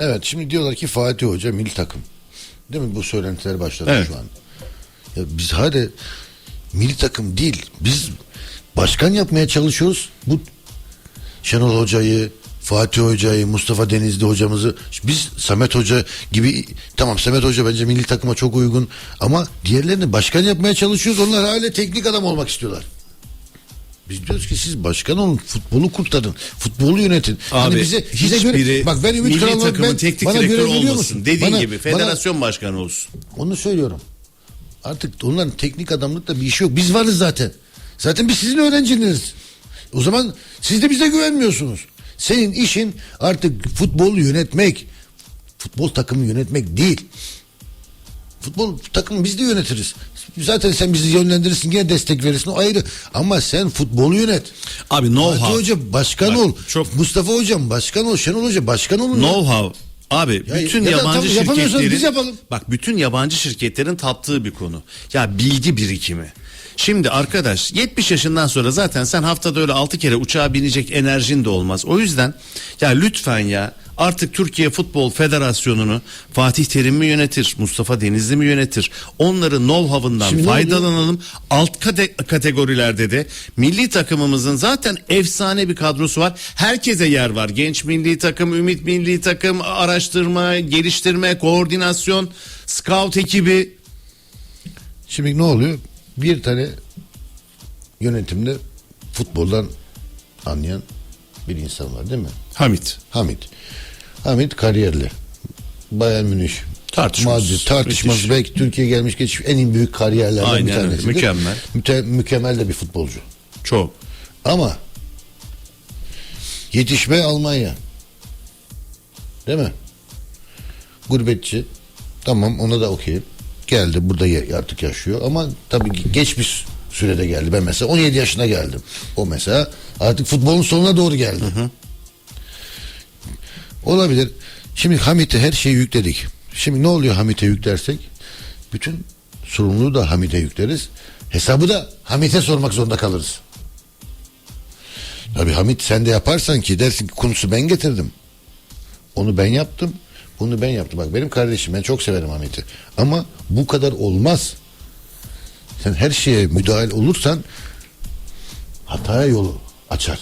Evet şimdi diyorlar ki Fatih Hoca milli takım. Değil mi? Bu söylentiler başladı Evet. şu an. Ya biz hadi milli takım değil. Biz başkan yapmaya çalışıyoruz. Bu Şenol Hoca'yı, Fatih Hoca'yı, Mustafa Denizli hocamızı biz Samet Hoca gibi tamam Samet Hoca bence milli takıma çok uygun ama diğerlerini başkan yapmaya çalışıyoruz. Onlar hala teknik adam olmak istiyorlar. Biz diyoruz ki siz başkan olun, futbolu kurtarın, futbolu yönetin. Hani Abi hiçbiri bak ben Ümit Karanlık takımın ben, teknik bana direktör olmasın. musun? Dediğin Bana- gibi bana- federasyon başkanı olsun. onu söylüyorum. Artık onların teknik adamlıkla bir işi yok. Biz varız zaten. Zaten biz sizin öğrenciniz. O zaman siz de bize güvenmiyorsunuz. Senin işin artık futbolu yönetmek. Futbol takımı yönetmek değil. Futbol takımı biz de yönetiriz. Zaten sen bizi yönlendirirsin yine destek verirsin o ayrı. Ama sen futbolu yönet. Abi Fatih know-how. Hoca başkan Bak, ol. çok- Mustafa Hocam başkan ol. Şenol Hoca başkan olun. ya. Know-how. Abi Ya- bütün ya yabancı şirketlerin biz yapalım. bak bütün yabancı şirketlerin taptığı bir konu. Ya bilgi birikimi. Şimdi arkadaş 70 yaşından sonra zaten sen haftada öyle 6 kere uçağa binecek enerjin de olmaz. O yüzden ya lütfen ya artık Türkiye Futbol Federasyonu'nu Fatih Terim mi yönetir, Mustafa Denizli mi yönetir? Onların know-how'ından Şimdi faydalanalım. Alt kate- kategorilerde de milli takımımızın zaten efsane bir kadrosu var. Herkese yer var. Genç milli takım, ümit milli takım, araştırma, geliştirme, koordinasyon, scout ekibi. Şimdi ne oluyor? Bir tane yönetimde futboldan anlayan bir insan var değil mi? Hamit. Hamit. Hamit kariyerli. Bayern Münih. Tartışmasız. Madrid, tartışmasız. Müthiş. Belki Türkiye gelmiş geçmiş en büyük kariyerlerden bir Aynen öyle. tanesidir. Mükemmel. Müte- mükemmel de bir futbolcu. Çok. Ama yetişme Almanya. Değil mi? Gurbetçi. Tamam ona da okeyim. Geldi burada artık yaşıyor ama tabii ki geç bir sürede geldi. Ben mesela 17 yaşına geldim. O mesela artık futbolun sonuna doğru geldi. Olabilir. Şimdi Hamit'e her şeyi yükledik. Şimdi ne oluyor Hamit'e yüklersek? Bütün sorumluluğu da Hamit'e yükleriz. Hesabı da Hamit'e sormak zorunda kalırız. Tabii Hamit sen de yaparsan ki dersin ki konusu ben getirdim. Onu ben yaptım. Bunu ben yaptım. Bak benim kardeşim ben çok severim Hamit'i. Ama bu kadar olmaz. Sen her şeye müdahil olursan hataya yolu açar.